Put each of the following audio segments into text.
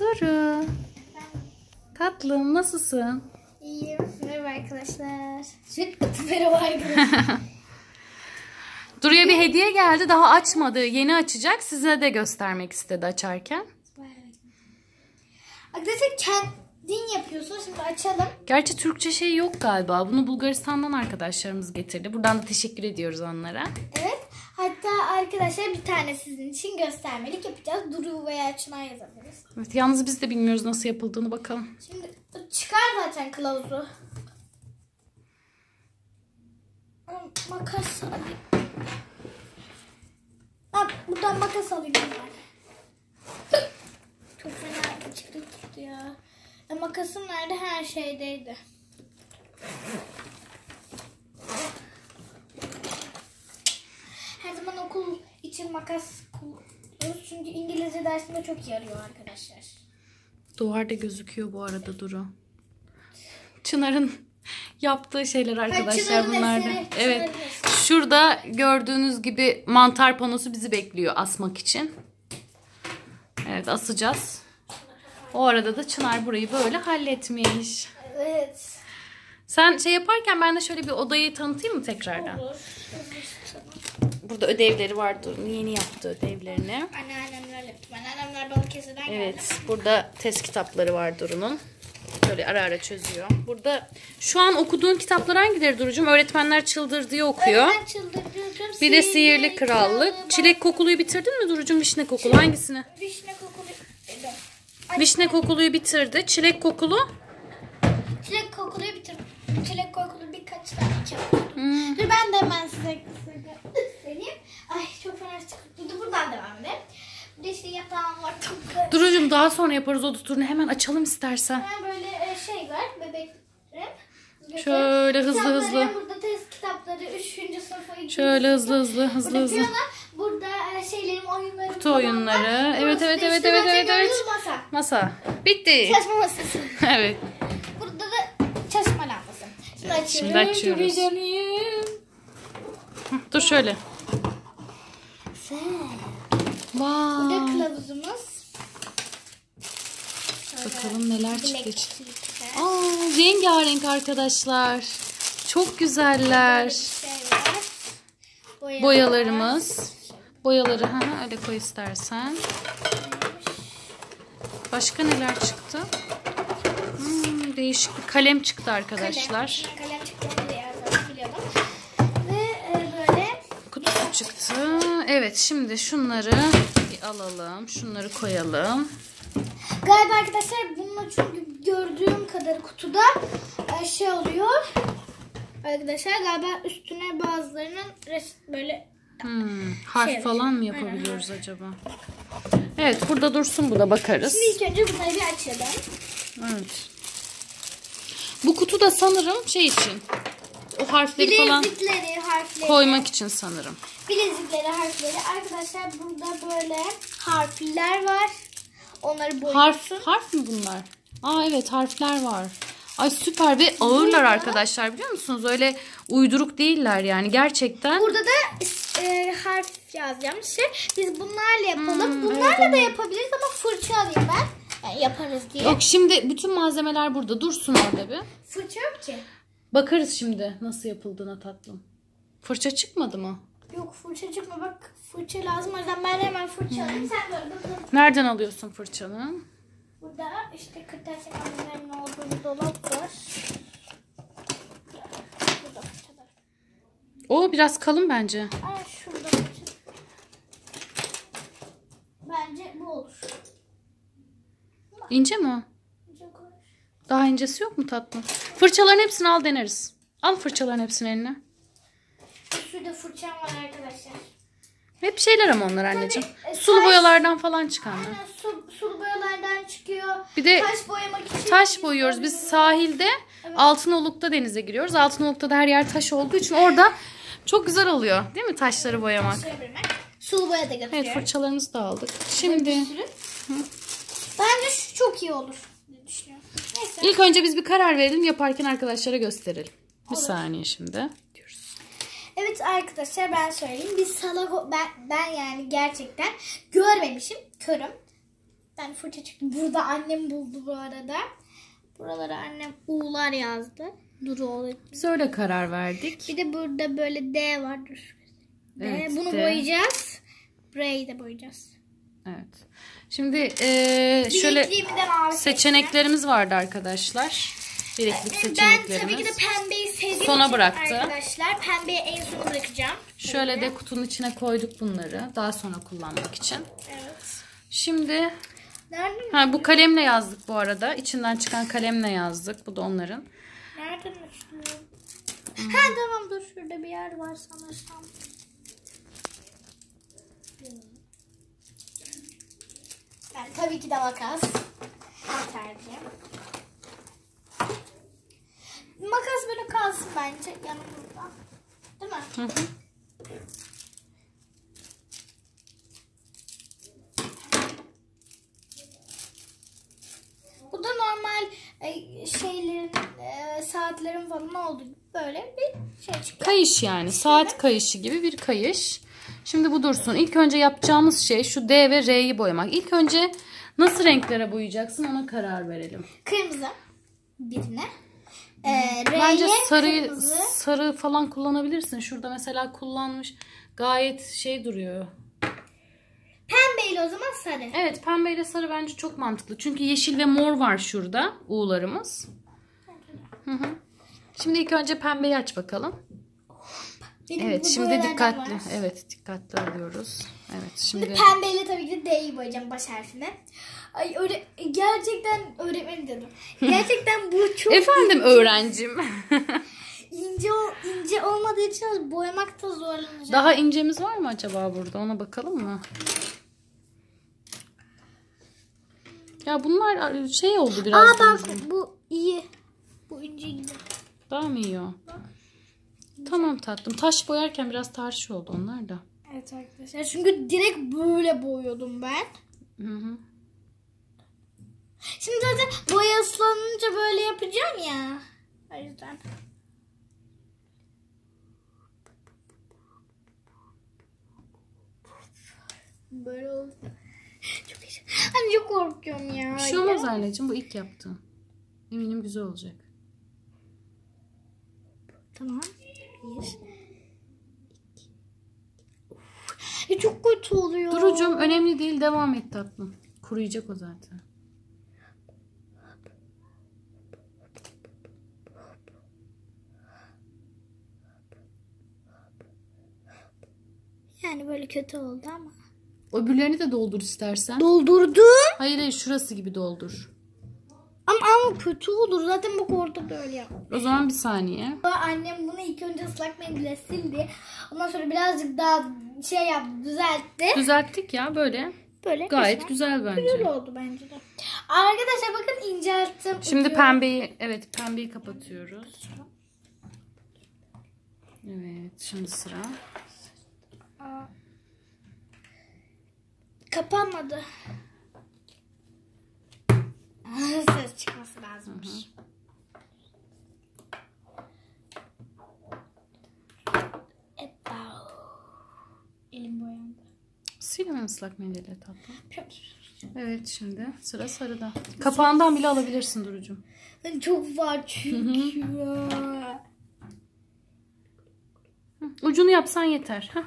Duru. Tatlım nasılsın? İyiyim. Merhaba arkadaşlar. Çok merhaba arkadaşlar. Duru'ya bir hediye geldi. Daha açmadı. Yeni açacak. Size de göstermek istedi açarken. arkadaşlar kendin yapıyorsun. Şimdi açalım. Gerçi Türkçe şey yok galiba. Bunu Bulgaristan'dan arkadaşlarımız getirdi. Buradan da teşekkür ediyoruz onlara. Evet. Hatta arkadaşlar bir tane sizin için göstermelik yapacağız. Duru veya Çınar yazabiliriz. Evet, yalnız biz de bilmiyoruz nasıl yapıldığını bakalım. Şimdi çıkar zaten kılavuzu. Makas alayım. Aa, buradan makas alayım ben. Çok fena çıktı ya. E, makasım nerede? Her şeydeydi. Zaman okul için makas kullanıyoruz. Çünkü İngilizce dersinde çok yarıyor arkadaşlar. Duvarda gözüküyor bu arada Duru. Çınar'ın yaptığı şeyler arkadaşlar bunlar da. Evet. Şurada gördüğünüz gibi mantar panosu bizi bekliyor asmak için. Evet asacağız. O arada da Çınar burayı böyle halletmiş. Evet. Sen şey yaparken ben de şöyle bir odayı tanıtayım mı tekrardan? Olur. Burada ödevleri var Duru'nun yeni yaptığı ödevlerini. Anneannemler yaptı. Anneannemler Balıkesir'den geldi. Evet, burada test kitapları var Duru'nun. Böyle ara ara çözüyor. Burada şu an okuduğun kitaplar hangileri Duru'cum? Öğretmenler Çıldır diye okuyor. Çıldırdım. Bir de Sihirli Krallık. Çilek Kokulu'yu bitirdin mi Duru'cum? Vişne Kokulu hangisini? Vişne kokulu. Ay, Vişne Kokulu'yu bitirdi. Çilek Kokulu. Çilek kokuluyu bitirdim. Çilek kokulu birkaç tane kitap. Hmm. Dur ben de hemen size kısaca söyleyeyim. Ay çok fena çıktı. Buradan devam edelim. Bir de işte yatağım var. Çok güzel. Duru'cum daha sonra yaparız o turunu. Hemen açalım istersen. Ben böyle e, şey var. Bebeklerim. Şöyle hızlı Kitapları, hızlı. Burada test kitapları. Üçüncü sınıfa. ikinci Şöyle hızlı hızlı hızlı Burada hızlı. piyano, burada e, şeylerim, oyunlarım Kutu oyunları. Evet, evet, evet, işte evet, evet, evet. Masa. Masa. Bitti. Çalışma masası. evet. Burada da çalışma lambası. Şimdi açıyoruz. Şimdi açıyoruz. Dur şöyle. Vay. Burada kılavuzumuz. Bakalım neler çıktı. Aa, rengarenk arkadaşlar. Çok güzeller. Şey. Boyalar. Boyalarımız. Boyaları ha öyle koy istersen. Başka neler çıktı? Hmm, değişik bir kalem çıktı arkadaşlar. Kalem, kalem çıktı biliyordum. Ve e, böyle Kutusu çıktı. Evet şimdi şunları bir alalım. Şunları koyalım. Galiba arkadaşlar bununla çünkü gördüğüm kadar kutuda e, şey oluyor. Arkadaşlar galiba üstüne bazılarının böyle Hmm, harf Şey, falan mı aynen, yapabiliyoruz acaba? Evet burada dursun bu da bakarız. Şimdi ilk önce bunları bir açalım. Evet. Bu kutu da sanırım şey için. O harfleri falan harfleri. koymak için sanırım. Bilezikleri, harfleri. Arkadaşlar burada böyle harfler var. Onları boyuyorsun. Harf harf mı bunlar? Aa evet harfler var. Ay süper ve ağırlar arkadaşlar biliyor musunuz? Öyle uyduruk değiller yani gerçekten. Burada da e, harf yazacağım şey. Biz bunlarla yapalım. Hmm, bunlarla evet, da yapabiliriz ama fırça alayım ben. Yani yaparız diye. Yok şimdi bütün malzemeler burada. Dursun orada bir. Fırça yok ki. Bakarız şimdi nasıl yapıldığına tatlım. Fırça çıkmadı mı? Yok fırça çıkma bak fırça lazım o yüzden ben hemen fırça alayım sen böyle bakalım. Nereden alıyorsun fırçanı? Burada işte kırtasiye malzemelerin olduğu bir dolap var. Burada fırçalar. O biraz kalın bence. Aa şurada fırça. Bence bu olur. İnce mi olur. Daha incesi yok mu tatlım? Fırçaların hepsini al deneriz. Al fırçaların hepsini eline. Şurada fırçam var arkadaşlar. Hep şeyler ama onlar anneciğim. Tabii, e, Sulu saç- boyalardan falan çıkanlar. Aynen su, sulu boyalardan çıkıyor. Bir de taş boyamak için. Taş boyuyoruz. Biz sahilde Altınoluk'ta denize giriyoruz. Altınoluk'ta da her yer taş olduğu için orada çok güzel oluyor. Değil mi taşları boyamak? Sulu boya da götürüyorum. Evet fırçalarımızı da aldık. Şimdi Bence şu çok iyi olur. Neyse. ilk önce biz bir karar verelim yaparken arkadaşlara gösterelim. Bir saniye şimdi. Evet arkadaşlar ben söyleyeyim. Biz salak ben, ben yani gerçekten görmemişim. Körüm. tane fırça çıktı. Burada annem buldu bu arada. Buralara annem U'lar yazdı. Duru olarak. Biz öyle karar verdik. Bir de burada böyle D var. Dur. D. Evet, Bunu D. boyayacağız. Burayı da boyayacağız. Evet. Şimdi eee, şöyle seçeneklerimiz vardı arkadaşlar. Bileklik Ben tabii ki de seçeneklerimiz. pembeyi sevdiğim Sona bıraktı. arkadaşlar pembeyi en sona bırakacağım. Şöyle de kutunun içine koyduk bunları. Daha sonra kullanmak için. Evet. Şimdi Nereden, ha, bu kalemle yazdık bu arada. İçinden çıkan kalemle yazdık. Bu da onların. nereden açılıyor? Ha tamam dur şurada bir yer var sanırsam. Ben tabii ki de makas. Tercih. Makas böyle kalsın bence yanımızda. Değil mi? Hı hı. Bu da normal e, şeylerin, e, saatlerin falan olduğu gibi böyle bir şey çıkıyor. Kayış yani. Saat kayışı gibi bir kayış. Şimdi bu dursun. İlk önce yapacağımız şey şu D ve R'yi boyamak. İlk önce nasıl renklere boyayacaksın ona karar verelim. Kırmızı birine. E, Bence R'ye sarı kırmızı. sarı falan kullanabilirsin. Şurada mesela kullanmış gayet şey duruyor. Pembeyle o zaman sarı. Evet pembeyle sarı bence çok mantıklı. Çünkü yeşil ve mor var şurada U'larımız. Hı hı. Şimdi ilk önce pembeyi aç bakalım. Benim Evet bu şimdi dikkatli. var. Evet dikkatli alıyoruz. Evet şimdi Pembeyle tabii ki de D'yi boyayacağım baş harfine. Ay öyle gerçekten öğretmenim dedim. Gerçekten bu çok Efendim öğrencim. ince ince olmadığı için boyamakta zorlanacağım. Daha incemiz var mı acaba burada? Ona bakalım mı? Ya bunlar şey oldu biraz. Aa bak bu iyi. Bu ince gibi. Daha mı iyi o? Tamam tatlım. Taş boyarken biraz tarih oldu onlar da. Evet arkadaşlar çünkü direkt böyle boyuyordum ben. Hı hı. Şimdi zaten boya ıslanınca böyle yapacağım ya. O yüzden. Böyle oldu. Çok iyi. Hani çok korkuyorum ya. Bir şey olmaz anneciğim. Bu ilk yaptığın. Eminim güzel olacak. Tamam. Bir. Ya çok kötü oluyor. Durucum önemli değil. Devam et tatlım. Kuruyacak o zaten. Yani böyle kötü oldu ama. Öbürlerini de doldur istersen. Doldurdum. Hayır hayır şurası gibi doldur. Ama, ama kötü olur. Zaten bak orada böyle yap. O zaman bir saniye. Annem bunu ilk önce ıslak mendille sildi. Ondan sonra birazcık daha şey yaptı, düzeltti. Düzelttik ya böyle. Böyle Gayet resmen güzel Güzel bence. oldu bence de. Arkadaşlar bakın incelttim. Şimdi pembeyi evet pembeyi kapatıyoruz. Evet şimdi sıra. Aa. Kapanmadı. Çıkması lazımmış. Eba. Elim boyandı. Sil hemen ıslak mendille tatlım. Evet şimdi sıra sarıda. Kapağından bile alabilirsin Duru'cum. Çok var çünkü. Hı, Ucunu yapsan yeter. Hah.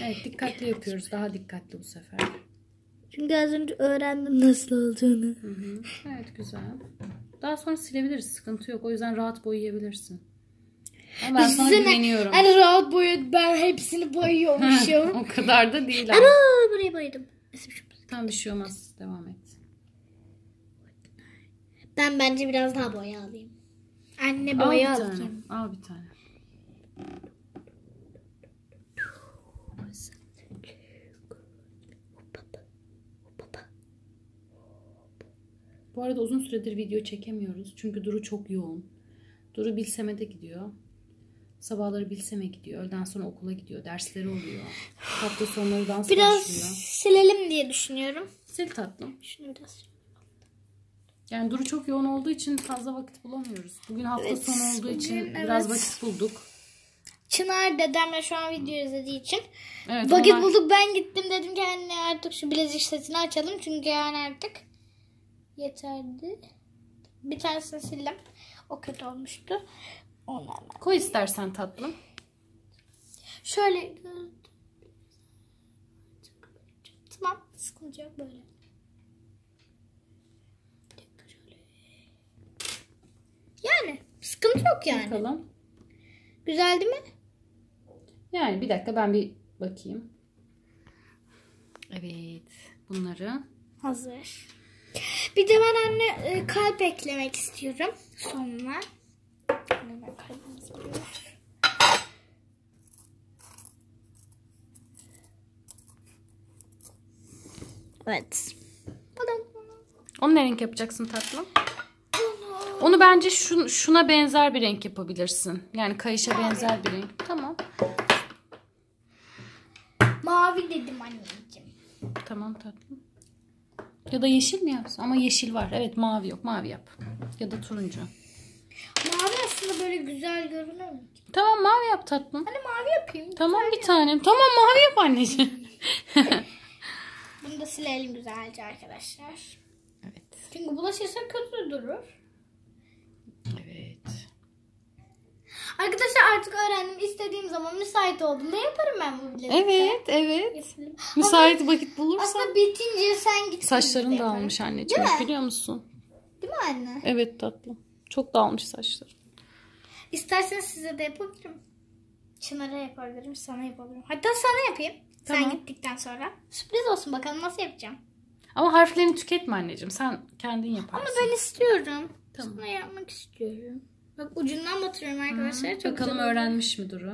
Evet dikkatli yapıyoruz. Daha dikkatli bu sefer. Çünkü az önce öğrendim nasıl olduğunu. Hı hı. Evet güzel. Daha sonra silebiliriz. Sıkıntı yok. O yüzden rahat boyayabilirsin. Ama ben sana güveniyorum. Hani rahat boyadı. Ben hepsini boyuyormuşum. o kadar da değil ama. Ana burayı boyadım. Tam bir şey olmaz. Devam et. Ben bence biraz daha boya alayım. Anne Al bir boya tane. alayım. Al bir tane. Bu arada uzun süredir video çekemiyoruz. Çünkü Duru çok yoğun. Duru Bilsem'e de gidiyor. Sabahları Bilsem'e gidiyor. Öğleden sonra okula gidiyor. Dersleri oluyor. Hafta sonları dans Biraz başlıyor. silelim diye düşünüyorum. Sil tatlım. Şunu biraz. Yani Duru çok yoğun olduğu için fazla vakit bulamıyoruz. Bugün hafta Evet, sonu olduğu için bugün biraz evet. vakit bulduk. Çınar dedemle şu an video izlediği için. Evet, Vakit onlar- bulduk ben gittim dedim ki anne artık şu bilezik setini açalım. Çünkü yani artık yeterdi. Bir tanesini sildim. O kötü olmuştu. Ondan ben. Koy istersen tatlım. Şöyle. Tamam. Sıkıntı yok böyle. Yani sıkıntı yok yani. Bakalım. Güzel değil mi? Yani bir dakika ben bir bakayım. Evet. Bunları Hazır. Bir de ben anne e, kalp eklemek istiyorum sonuna. Evet. Onu ne renk yapacaksın tatlım? Onu bence şun, şuna benzer bir renk yapabilirsin. Yani kayışa benzer bir renk. Tamam. Mavi dedim anneciğim. Tamam tatlım. Ya da yeşil mi yapsın? Ama yeşil var. Evet mavi yok. Mavi yap. Ya da turuncu. Mavi aslında böyle güzel görünüyor mu? Tamam mavi yap tatlım. Hani mavi yapayım. Tamam bir tanem. Tamam mavi yap anneciğim. Bunu da silelim güzelce arkadaşlar. evet. Çünkü bulaşırsa kötü durur. Evet. Arkadaşlar artık öğrendim. İstediğim zaman müsait olduğumda yaparım ben bu bilezik. Evet, evet. Yapayım. Müsait vakit bulursan. Aslında bitince sen git. Saçların dağılmış anneciğim. Değil mi? Biliyor musun? Değil mi anne? Evet tatlım. Çok dağılmış saçları. İsterseniz size de yapabilirim. Çınar'a yapabilirim, sana yapabilirim. Hatta sana yapayım. Sen Tamam. gittikten sonra. Sürpriz olsun bakalım nasıl yapacağım. Ama harflerini tüketme anneciğim. Sen kendin Ama yaparsın. ben istiyorum. Tamam. Sana yapmak istiyorum. Bak ucundan batırıyorum arkadaşlar. Çok Bakalım güzel öğrenmiş mi Duru?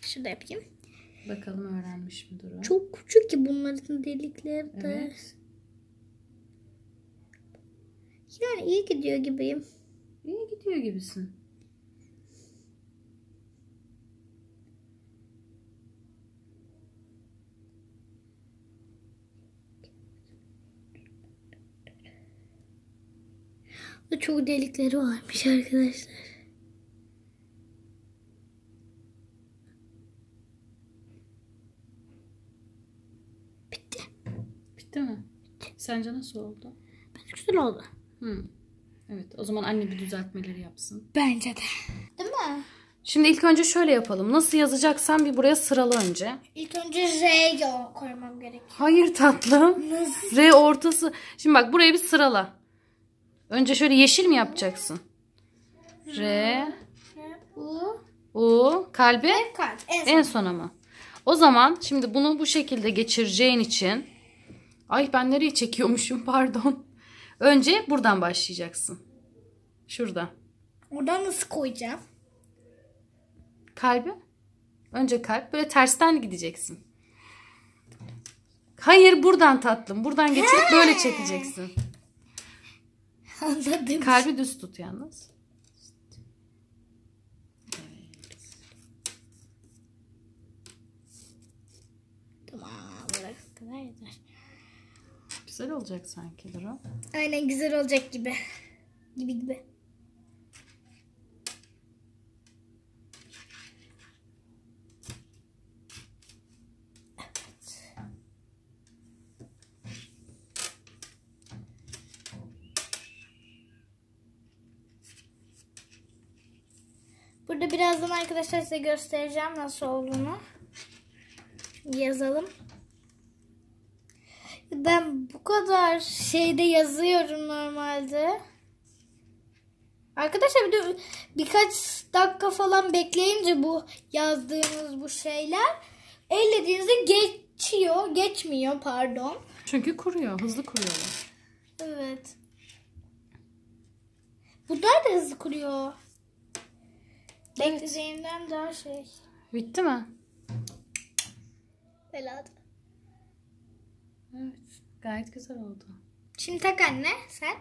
Şurada yapayım. Bakalım öğrenmiş mi Duru? Çok küçük ki bunların delikleri de. Evet. Yani iyi gidiyor gibiyim. İyi gidiyor gibisin. Çok delikleri varmış arkadaşlar. Bitti. Bitti mi? Sence nasıl oldu? Güzel oldu. Hı. Evet o zaman anne bir düzeltmeleri yapsın. Bence de. Değil mi? Şimdi ilk önce şöyle yapalım. Nasıl yazacaksan bir buraya sıralı önce. İlk önce R koymam gerek. Hayır tatlım. Nasıl? R ortası. Şimdi bak buraya bir sırala. Önce şöyle yeşil mi yapacaksın? R, U. U, kalbi Kalp. En en sona mı? O zaman şimdi bunu bu şekilde geçireceğin için Ay ben nereye çekiyormuşum pardon. Önce buradan başlayacaksın. Şurada. Oradan nasıl koyacağım? Kalbi. Önce kalp. Böyle tersten gideceksin. Hayır buradan tatlım. Buradan geçirip böyle çekeceksin. Anladım. Kalbi düz tut yalnız. Tamam. Buraya kadar yeter. Güzel olacak sanki Duru. Aynen güzel olacak gibi. Gibi gibi. Burada birazdan arkadaşlar size göstereceğim nasıl olduğunu. Yazalım. Kadar şeyde yazıyorum normalde. Arkadaşlar bir de birkaç dakika falan bekleyince bu yazdığınız bu şeyler ellediğinizde geçiyor, geçmiyor pardon. Çünkü kuruyor. Hızlı kuruyorlar. Evet. Bunlar da hızlı kuruyor. Beklediğimden daha şey. Bitti mi? Beladı. Evet. Gayet güzel oldu. Şimdi tak anne sen.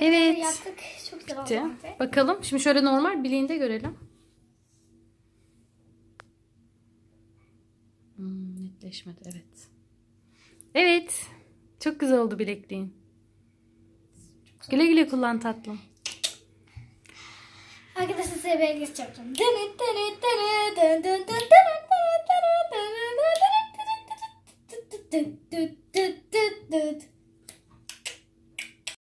Evet. Yaptık. Çok güzel Bitti. oldu. Bakalım. Şimdi şöyle normal bileğinde görelim. Hmm, netleşmedi. Evet. Evet. Çok güzel oldu bilekliğin. Güle güle kullan tatlım. Arkadaşlar size bir elgis yapacağım.